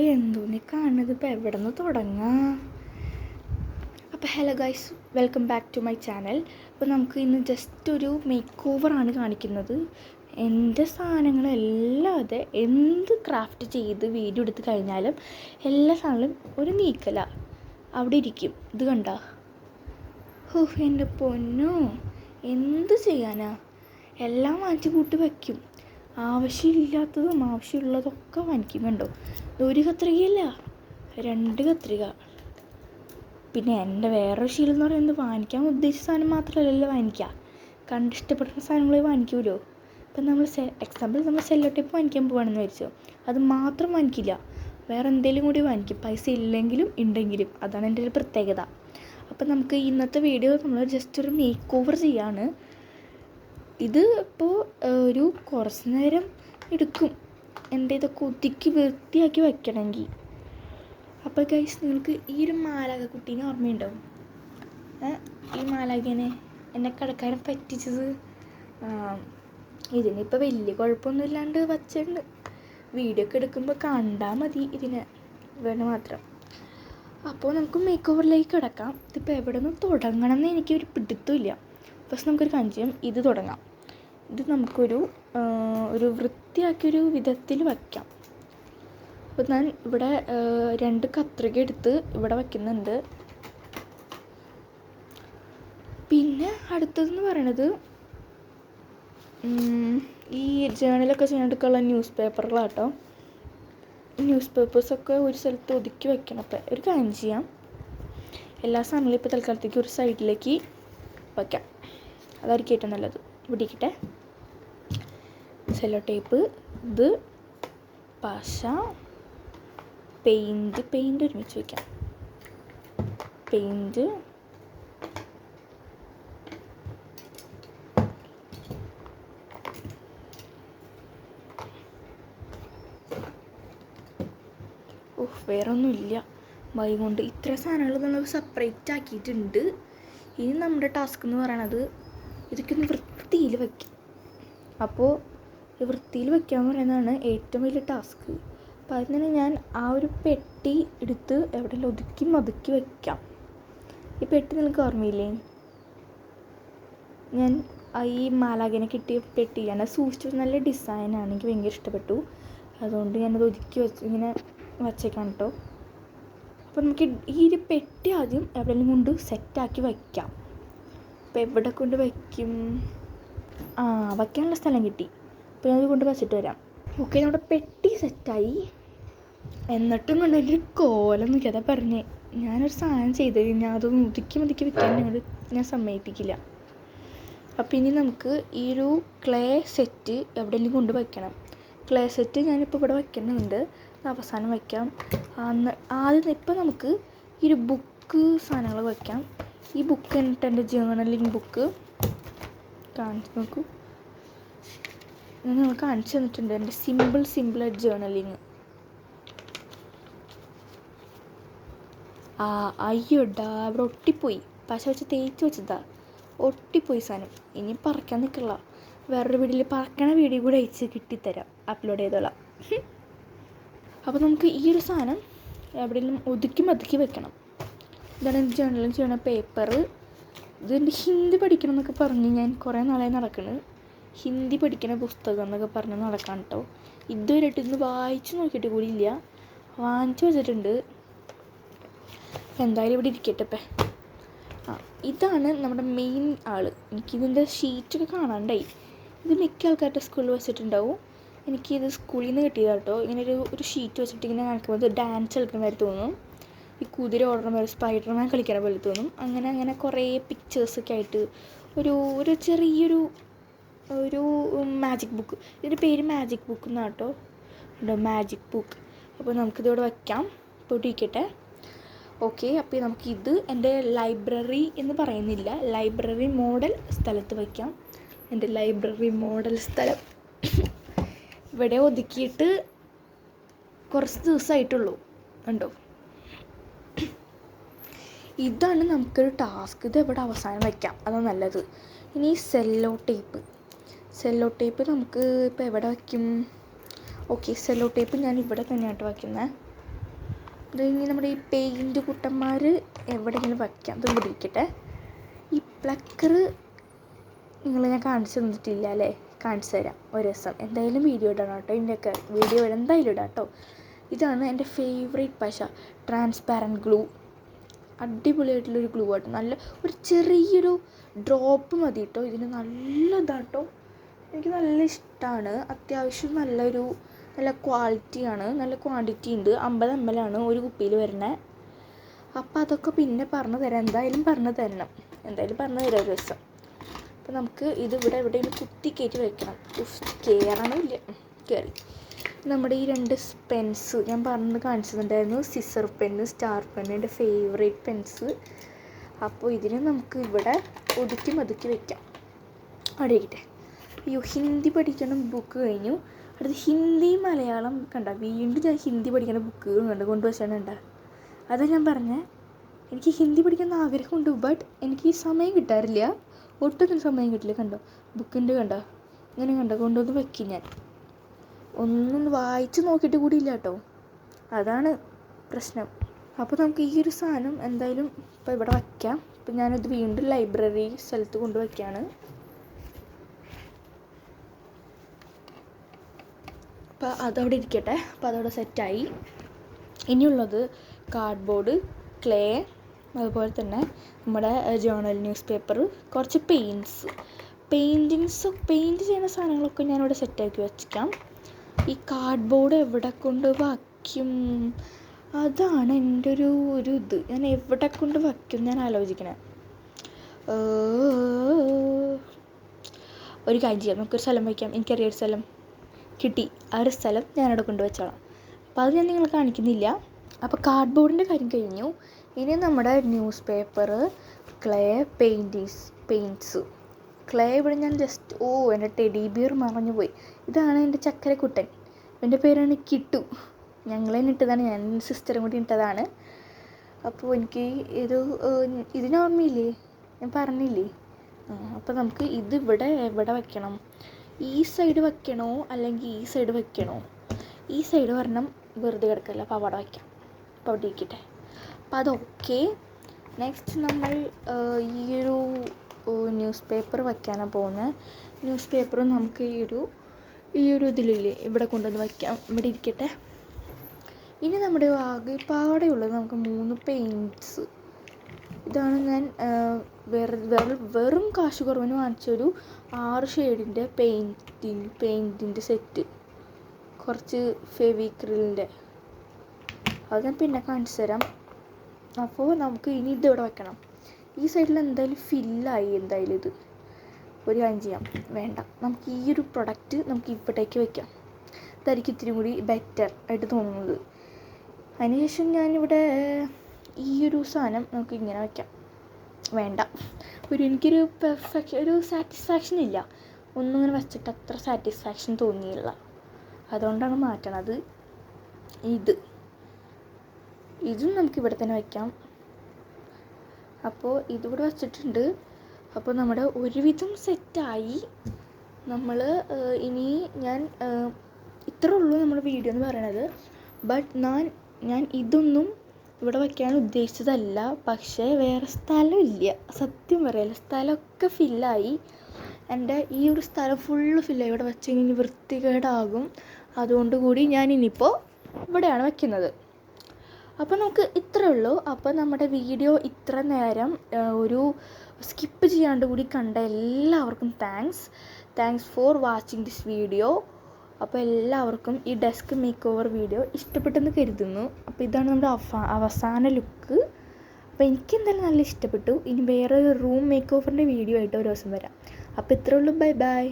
എന്തോന്നി കാണുന്നത് ഇപ്പം എവിടെ നിന്ന് തുടങ്ങാം? അപ്പോൾ hello guys welcome back to my channel അപ്പോൾ നമുക്ക് ഇന്ന് ജസ്റ്റ് ഒരു മേക്ക് ഓവറാണ് കാണിക്കുന്നത്. എന്റെ സാധനങ്ങളെല്ലാം സാധനങ്ങളല്ലാതെ എന്ത് ക്രാഫ്റ്റ് ചെയ്ത് വീഡിയോ എടുത്ത് കഴിഞ്ഞാലും എല്ലാ സാധനങ്ങളും ഒരു നീക്കല. അവിടെ ഇരിക്കും. ഇത് കണ്ട? ഹോ എന്റെ പൊന്നോ എന്ത് ചെയ്യാനാ? എല്ലാം മാറ്റി കൂട്ടി വയ്ക്കും ആവശ്യമില്ലാത്തതും ആവശ്യമുള്ളതൊക്കെ വാങ്ങിക്കും കണ്ടോ ഒരു കത്രികയല്ല രണ്ട് കത്രിക. പിന്നെ എന്റെ വേറൊരു ശീലം എന്ന് പറയുന്നത് വാങ്ങിക്കാൻ ഉദ്ദേശിച്ച സാധനം മാത്രമല്ലല്ലോ വാങ്ങിക്കുക. കണ്ട് ഇഷ്ടപ്പെടുന്ന സാധനങ്ങൾ വാങ്ങിക്കുമല്ലോ ഇപ്പം നമ്മൾ സെ എക്സാമ്പിൾ നമ്മൾ സെല്ലോ ടൈപ്പ് വാങ്ങിക്കാൻ പോവാണെന്ന് വിചാരിച്ചോ? അത് മാത്രം വാങ്ങിക്കില്ല. വേറെ എന്തെങ്കിലും കൂടി വാങ്ങിക്കും. പൈസ ഇല്ലെങ്കിലും ഉണ്ടെങ്കിലും. അതാണ് എന്റെ ഒരു പ്രത്യേകത. അപ്പം നമുക്ക് ഇന്നത്തെ വീഡിയോ നമ്മൾ ജസ്റ്റ് ഒരു മേക്ക് ഓവർ ചെയ്യാണ്. ഇത് ഇപ്പോൾ ഒരു കുറച്ച് നേരം എടുക്കും. എന്റെ ഇതൊക്കെ ഒതുക്കി വൃത്തിയാക്കി വയ്ക്കണമെങ്കിൽ അപ്പോൾ ഗൈസ് നിങ്ങൾക്ക് ഈ ഒരു മാലാക കുട്ടീനെ ഓർമ്മയുണ്ടാവും ഈ മാലാകനെ എന്നെ കടക്കാരൻ പറ്റിച്ചത്? ഇതിനിപ്പോൾ വലിയ കുഴപ്പമൊന്നും ഇല്ലാണ്ട് വച്ചിട്ടുണ്ട്. വീഡിയോ ഒക്കെ എടുക്കുമ്പോൾ കണ്ടാൽ മതി ഇതിനെ വേണ്ട മാത്രം. അപ്പോൾ നമുക്ക് മേക്ക് ഓവറിലേക്ക് കിടക്കാം. ഇതിപ്പോൾ എവിടെ നിന്ന് തുടങ്ങണം എന്ന് എനിക്കൊരു പിടുത്തമില്ല. ഫസ്റ്റ് നമുക്കൊരു കാര്യം ചെയ്യാം. ഇത് തുടങ്ങാം. ഇത് നമുക്കൊരു ഒരു വൃത്തിയാക്കിയൊരു വിധത്തിൽ വയ്ക്കാം. അപ്പോൾ ഞാൻ ഇവിടെ രണ്ട് കത്രിക എടുത്ത് ഇവിടെ വയ്ക്കുന്നുണ്ട്. പിന്നെ അടുത്തതെന്ന് പറയണത് ഈ ജേണലൊക്കെ ചെയ്യാനെടുക്കാനുള്ള ന്യൂസ് പേപ്പറുകളാട്ടോ ന്യൂസ് പേപ്പേഴ്സൊക്കെ ഒരു സ്ഥലത്ത് ഒതുക്കി വെക്കണം അപ്പം ഒരു കാര്യം ചെയ്യാം. എല്ലാ സാധനങ്ങളും ഇപ്പോൾ തൽക്കാലത്തേക്ക് ഒരു സൈഡിലേക്ക് വയ്ക്കാം. അതായിരിക്കും ഏറ്റവും നല്ലത്. പിടിക്കട്ടെ. സെല്ലോ ടേപ്പ് ഇത് പശ പെയിന്റ് പെയിന്റ് ഒരുമിച്ച് വയ്ക്കാം പെയിന്റ് ഓഹ് വേറെ ഒന്നുമില്ല മൈ കൊണ്ട് ഇത്ര സാധനങ്ങൾ നമ്മൾ സെപ്പറേറ്റ് ആക്കിയിട്ടുണ്ട്. ഇനി നമ്മുടെ ടാസ്ക് എന്ന് പറയണത് ഇതൊക്കെ ഒന്ന് വൃത്തിയിൽ വയ്ക്കും. അപ്പോൾ വൃത്തിയിൽ വയ്ക്കാൻ പറയുന്നതാണ് ഏറ്റവും വലിയ ടാസ്ക് അപ്പോൾ അതിന് ഞാൻ ആ ഒരു പെട്ടി എടുത്ത് എവിടെയെല്ലാം ഒതുക്കി മതുക്കി വയ്ക്കാം. ഈ പെട്ടി നിനക്ക് ഓർമ്മയില്ലേ? ഞാൻ ഈ മാലാഖനെ കിട്ടിയ പെട്ടി ഞാൻ അത് സൂക്ഷിച്ചു നല്ല ഡിസൈനാണ് എനിക്ക് ഭയങ്കര ഇഷ്ടപ്പെട്ടു. അതുകൊണ്ട് ഞാനത് ഒതുക്കി വെച്ച് ഇങ്ങനെ വച്ചേക്കാം കേട്ടോ അപ്പോൾ നമുക്ക് ഈ ഒരു പെട്ടി ആദ്യം എവിടെയെങ്കിലും കൊണ്ട് സെറ്റാക്കി വയ്ക്കാം. അപ്പോൾ എവിടെ കൊണ്ട് വയ്ക്കും? ആ വയ്ക്കാനുള്ള സ്ഥലം കിട്ടി. അപ്പോൾ ഞാനത് കൊണ്ട് വച്ചിട്ട് വരാം. ഓക്കെ നമ്മുടെ പെട്ടി സെറ്റായി. എന്നിട്ടും കൊണ്ട് കോലം നോക്കി അതാ പറഞ്ഞേ ഞാനൊരു സാധനം ചെയ്ത് കഴിഞ്ഞാൽ അതൊന്ന് ഒതുക്കി മുതുക്കി വെക്കാൻ ഞങ്ങൾ ഞാൻ സമ്മതിപ്പിക്കില്ല. അപ്പോൾ ഇനി നമുക്ക് ഈ ഒരു ക്ലേ സെറ്റ് എവിടെയെങ്കിലും കൊണ്ട് വയ്ക്കണം. ക്ലേ സെറ്റ് ഞാനിപ്പോൾ ഇവിടെ വയ്ക്കുന്നുണ്ട്. അവസാനം വയ്ക്കാം. അന്ന് ആദ്യം ഇപ്പോൾ നമുക്ക് ഈ ഒരു ബുക്ക് സാധനങ്ങൾ വയ്ക്കാം. ഈ ബുക്ക് എന്നിട്ട് എന്റെ ജേണലിംഗ് ബുക്ക് കാണിച്ചു നോക്കൂ. ഞാൻ നിങ്ങൾ കാണിച്ചു തന്നിട്ടുണ്ട്. എന്റെ സിമ്പിൾ സിമ്പിൾ ജേണലിങ് ആ അയ്യോടാ അവിടെ ഒട്ടിപ്പോയി. പശ വെച്ച് തേച്ച് വെച്ചതാ. ഒട്ടിപ്പോയി സാധനം. ഇനി പറിക്കാൻ നിൽക്കില്ല വേറൊരു വീഡിയോയിൽ പറക്കണ വീഡിയോ കൂടെ അയച്ച് കിട്ടിത്തരാം. അപ്ലോഡ് ചെയ്തോളാം. അപ്പോൾ നമുക്ക് ഈ ഒരു സാധനം എവിടെയെങ്കിലും ഒതുക്കി മതുക്കി വെക്കണം. ഇതാണ് ജേർണലിൽ ചെയ്യണ പേപ്പർ ഇതെന്റെ ഹിന്ദി പഠിക്കണം എന്നൊക്കെ പറഞ്ഞ് ഞാൻ കുറേ നാളായി നടക്കുന്നത് ഹിന്ദി പഠിക്കണ പുസ്തകം എന്നൊക്കെ പറഞ്ഞ് നടക്കാൻ കേട്ടോ ഇതുവരെയായിട്ട് ഇന്ന് വായിച്ചു നോക്കിയിട്ട് കൂടി ഇല്ല. വാങ്ങിച്ചു വെച്ചിട്ടുണ്ട്. എന്തായാലും ഇവിടെ ഇരിക്കട്ടെ ഇപ്പം. ആ ഇതാണ് നമ്മുടെ മെയിൻ ആൾ എനിക്കിതിന്റെ ഷീറ്റൊക്കെ കാണാണ്ടായി. ഇത് മിക്ക ആൾക്കാരുടെ സ്കൂളിൽ വെച്ചിട്ടുണ്ടാവും. എനിക്കിത് സ്കൂളിൽ നിന്ന് കിട്ടിയതാട്ടോ കേട്ടോ ഇങ്ങനെ ഒരു ഒരു ഷീറ്റ് വെച്ചിട്ട് ഇങ്ങനെ കാണിക്കുമ്പോൾ ഡാൻസ് കളിക്കുന്ന മാതിരി തോന്നും. ഈ കുതിര ഓടണ പോലെ സ്പൈഡർമാൻ കളിക്കണ പോലെ തോന്നും. അങ്ങനെ അങ്ങനെ കുറേ പിക്ചേഴ്സൊക്കെ ആയിട്ട് ഒരു ഒരു ചെറിയൊരു ഒരു മാജിക് ബുക്ക് ഇതിന്റെ പേര് മാജിക് ബുക്ക് എന്നാണ് കേട്ടോ. ഉണ്ടോ മാജിക് ബുക്ക് അപ്പോൾ നമുക്കിതോടെ വയ്ക്കാം പൊട്ടിക്കട്ടെ. ഓക്കെ അപ്പോൾ നമുക്കിത് എന്റെ ലൈബ്രറി എന്ന് പറയുന്നില്ല. ലൈബ്രറി മോഡൽ സ്ഥലത്ത് വയ്ക്കാം എന്റെ ലൈബ്രറി മോഡൽ സ്ഥലം. ഇവിടെ ഒതുക്കിയിട്ട് കുറച്ച് ദിവസമായിട്ടുള്ളൂ. ഉണ്ടോ ഇതാണ് നമുക്കൊരു ടാസ്ക്. ഇത് എവിടെ അവസാനം വയ്ക്കാം അതാണ് നല്ലത്. ഇനി സെല്ലോ ടേപ്പ് സെല്ലോ ടേപ്പ് നമുക്ക് ഇപ്പോൾ എവിടെ വയ്ക്കും ഓക്കെ സെല്ലോ ടേപ്പ് ഞാൻ ഇവിടെ തന്നെയായിട്ട് വയ്ക്കുന്നത് ഇത് ഇനി നമ്മുടെ ഈ പെയിന്റ് കുട്ടന്മാർ എവിടെയെങ്കിലും വയ്ക്കാം ഇത് ഇവിടെ ഇരിക്കട്ടെ ഈ പ്ലക്കർ നിങ്ങൾ ഞാൻ കാണിച്ചു തന്നിട്ടില്ല അല്ലേ? കാണിച്ചു തരാം. ഒരു ദിവസം എന്തായാലും വീഡിയോ ഇടണം കേട്ടോ ഇതിന്റെയൊക്കെ വീഡിയോ എന്തായാലും ഇടാം കേട്ടോ. ഇതാണ് എന്റെ ഫേവറേറ്റ് പശ. ട്രാൻസ്പാരന്റ് ഗ്ലൂ അടിപൊളിയായിട്ടുള്ളൊരു ഗ്ലൂ ആട്ടോ. നല്ല ഒരു ചെറിയൊരു ഡ്രോപ്പ് മതി കേട്ടോ ഇതിന് നല്ല ഇതാട്ടോ എനിക്ക് നല്ല ഇഷ്ടമാണ് അത്യാവശ്യം നല്ലൊരു നല്ല ക്വാളിറ്റിയാണ് നല്ല ക്വാണ്ടിറ്റി ഉണ്ട്. അമ്പത് എം എൽ ആണ് ഒരു കുപ്പിയിൽ വരുന്നത് അപ്പോൾ അതൊക്കെ പിന്നെ പറഞ്ഞു തരാം. എന്തായാലും പറഞ്ഞു തരണം. എന്തായാലും പറഞ്ഞു തരാം ഒരു ദിവസം. അപ്പോൾ നമുക്ക് ഇത് ഇവിടെ എവിടെയെങ്കിലും കുത്തി കയറ്റി വയ്ക്കണം ഉഫ്, കയറണോ ഇല്ല കയറി നമ്മുടെ ഈ രണ്ട് പെൻസ് ഞാൻ പറഞ്ഞു കാണിച്ചിട്ടുണ്ടായിരുന്നു സിസർ പെന്ന് സ്റ്റാർ പെന്ന് എന്റെ ഫേവറേറ്റ് പെൻസ് അപ്പോൾ ഇതിനെ നമുക്ക് ഇവിടെ ഒതുക്കി മതുക്കി വയ്ക്കാം ഇരിക്കട്ടെ അയ്യോ ഹിന്ദി പഠിക്കണം ബുക്ക് കഴിഞ്ഞു. അടുത്ത് ഹിന്ദി മലയാളം കണ്ട. വീണ്ടും ഞാൻ ഹിന്ദി പഠിക്കണ ബുക്ക് കണ്ട് കൊണ്ടുവച്ചാണ് കൊണ്ടുവച്ചിട്ടുണ്ട് അതാണ് ഞാൻ പറഞ്ഞത് എനിക്ക് ഹിന്ദി പഠിക്കുന്ന ആഗ്രഹമുണ്ട് ബട്ട് എനിക്ക് സമയം കിട്ടാറില്ല. ഒട്ടും സമയം കിട്ടില്ല കണ്ടോ. ബുക്കിന്റെ കണ്ടോ. ഇങ്ങനെ കണ്ടോ കൊണ്ടുവന്ന് വെക്കും ഞാൻ. ഒന്നും വായിച്ചു നോക്കിയിട്ട് കൂടി ഇല്ല കേട്ടോ അതാണ് പ്രശ്നം. അപ്പോൾ നമുക്ക് ഈ ഒരു സാധനം എന്തായാലും ഇപ്പോൾ ഇവിടെ വയ്ക്കാം. ഇപ്പം ഞാനിത് വീണ്ടും ലൈബ്രറി സ്ഥലത്ത് കൊണ്ട് വയ്ക്കുകയാണ് അപ്പോൾ അതവിടെ ഇരിക്കട്ടെ. അപ്പോൾ അതവിടെ സെറ്റായി. ഇനിയുള്ളത് കാർഡ്ബോർഡ് ക്ലേ അതുപോലെ തന്നെ നമ്മുടെ ജേണൽ ന്യൂസ് പേപ്പർ കുറച്ച് പെയിന്റ്സ് പെയിന്റിങ്സ് പെയിന്റ് ചെയ്യുന്ന സാധനങ്ങളൊക്കെ ഞാനിവിടെ സെറ്റാക്കി വച്ചിക്കാം. ഈ കാർഡ്ബോർഡ് എവിടെ കൊണ്ട് വയ്ക്കും? അതാണ് എന്റെ ഒരു ഒരു ഇത്. ഞാൻ എവിടെ കൊണ്ട് വയ്ക്കും ഞാൻ ആലോചിക്കണ. ഒരു കാര്യം ചെയ്യാം. നമുക്കൊരു സ്ഥലം വയ്ക്കാം. എനിക്കറിയാം ഒരു സ്ഥലം കിട്ടി. ആ ഒരു സ്ഥലം ഞാനവിടെ കൊണ്ടുവച്ചോളാം അപ്പോൾ അത് ഞാൻ നിങ്ങളെ കാണിക്കുന്നില്ല. അപ്പോൾ കാർഡ്ബോർഡിന്റെ കാര്യം കഴിഞ്ഞു. ഇനി നമ്മുടെ newspaper clay paints paints clay ഇവിടെ ഞാൻ ജസ്റ്റ് ഓ എന്റെ ടെഡി ബിയർ മറഞ്ഞു പോയി. ഇതാണ് എന്റെ ചക്കരക്കുട്ടൻ. എന്റെ പേരാണ് കിട്ടു. ഞങ്ങളെ ഇട്ടതാണ്. ഞാൻ സിസ്റ്ററും കൂടി ഇട്ടതാണ്. അപ്പോൾ എനിക്ക് ഇത് ഇതിന് ഓർമ്മയില്ലേ? ഞാൻ പറഞ്ഞില്ലേ? അപ്പോൾ നമുക്ക് ഇത് ഇവിടെ എവിടെ വെക്കണം? ഈ സൈഡ് വെക്കണോ? അല്ലെങ്കിൽ ഈ സൈഡ് വെക്കണോ? ഈ സൈഡ് പറഞ്ഞ വെറുതെ കിടക്കല്ല? അപ്പോൾ അവിടെ വയ്ക്കാം അപ്പോൾ അവിടെ ഇരിക്കട്ടെ. അപ്പോൾ അതൊക്കെ. നെക്സ്റ്റ് നമ്മൾ ഈ ഒരു ന്യൂസ് പേപ്പർ വയ്ക്കാനാണ് പോകുന്നത് ന്യൂസ് പേപ്പർ നമുക്ക് ഈ ഒരു ഈ ഒരു ഇതിലില്ലേ ഇവിടെ കൊണ്ടുവന്ന് വയ്ക്കാം. ഇവിടെ ഇരിക്കട്ടെ. ഇനി നമ്മുടെ ആകെപ്പാടെ ഉള്ളത് നമുക്ക് മൂന്ന് പെയിന്റ്സ് ഇതാണ് ഞാൻ വെറു വെറു- കാശ് കുറവിന് വാങ്ങിച്ചൊരു ആറ് ഷെയ്ഡിന്റെ പെയിന്റിങ് പെയിന്റിന്റെ സെറ്റ് കുറച്ച് ഫെവിക്രിലിന്റെ അത് ഞാൻ പിന്നെ കാണിച്ചു തരാം അപ്പോൾ നമുക്ക് ഇനി ഇതിവിടെ വയ്ക്കണം. ഈ സൈഡിൽ എന്തായാലും ഫില്ലായി എന്തായാലും ഇത്. ഒരു കാര്യം ചെയ്യാം. വേണ്ട. നമുക്ക് ഈ ഒരു പ്രൊഡക്റ്റ് നമുക്ക് ഇവിടേക്ക് വെക്കാം. ഇതായിരിക്കും ഇത്തിരി കൂടി ബെറ്റർ ആയിട്ട് തോന്നുന്നത്. അതിനുശേഷം ഞാനിവിടെ ഈ ഒരു സാധനം നമുക്ക് ഇങ്ങനെ വെക്കാം. വേണ്ട. ഒരു എനിക്കൊരു പെർഫെക്ഷൻ ഒരു സാറ്റിസ്ഫാക്ഷൻ ഇല്ല. ഒന്നും ഇങ്ങനെ വെച്ചിട്ട് അത്ര സാറ്റിസ്ഫാക്ഷൻ തോന്നിയില്ല. അതുകൊണ്ടാണ് മാറ്റണത്. ഇത്. ഇതും നമുക്ക് ഇവിടെ തന്നെ വയ്ക്കാം അപ്പോൾ ഇതിവിടെ വച്ചിട്ടുണ്ട്. അപ്പോൾ നമ്മുടെ ഒരുവിധം സെറ്റായി. നമ്മൾ ഇനി ഞാൻ ഇത്രേ ഉള്ളൂ നമ്മുടെ വീഡിയോ എന്ന് പറയണത്. ബട്ട് ഞാൻ ഞാൻ ഇതൊന്നും ഇവിടെ വയ്ക്കാൻ ഉദ്ദേശിച്ചതല്ല. പക്ഷേ വേറെ സ്ഥലമില്ല സത്യം പറയല്ല സ്ഥലമൊക്കെ ഫില്ലായി. എന്റെ ഈ ഒരു സ്ഥലം ഫുള്ള് ഫില്ലായി. ഇവിടെ വെച്ചെങ്കിൽ ഇനി വൃത്തികേടാകും. അതുകൊണ്ട് കൂടി ഞാൻ ഇനിയിപ്പോൾ ഇവിടെയാണ് വയ്ക്കുന്നത് അപ്പോൾ നമുക്ക് ഇത്രയേ ഉള്ളൂ. അപ്പോൾ നമ്മുടെ വീഡിയോ ഇത്ര നേരം ഒരു സ്കിപ്പ് ചെയ്യാണ്ട് കൂടി കണ്ട എല്ലാവർക്കും thanks thanks for watching this video അപ്പോൾ എല്ലാവർക്കും ഈ ഡെസ്ക് മേക്ക് ഓവർ വീഡിയോ ഇഷ്ടപ്പെട്ടെന്ന് കരുതുന്നു. അപ്പോൾ ഇതാണ് നമ്മുടെ അവസാന ലുക്ക് അപ്പോൾ എനിക്ക് എന്തായാലും നല്ല ഇഷ്ടപ്പെട്ടു. ഇനി വേറെ റൂം മേക്ക് ഓവറിന്റെ വീഡിയോ ആയിട്ട് ഒരു ദിവസം വരാം. അപ്പോൾ ഇത്രയേ ഉള്ളൂ. Bye bye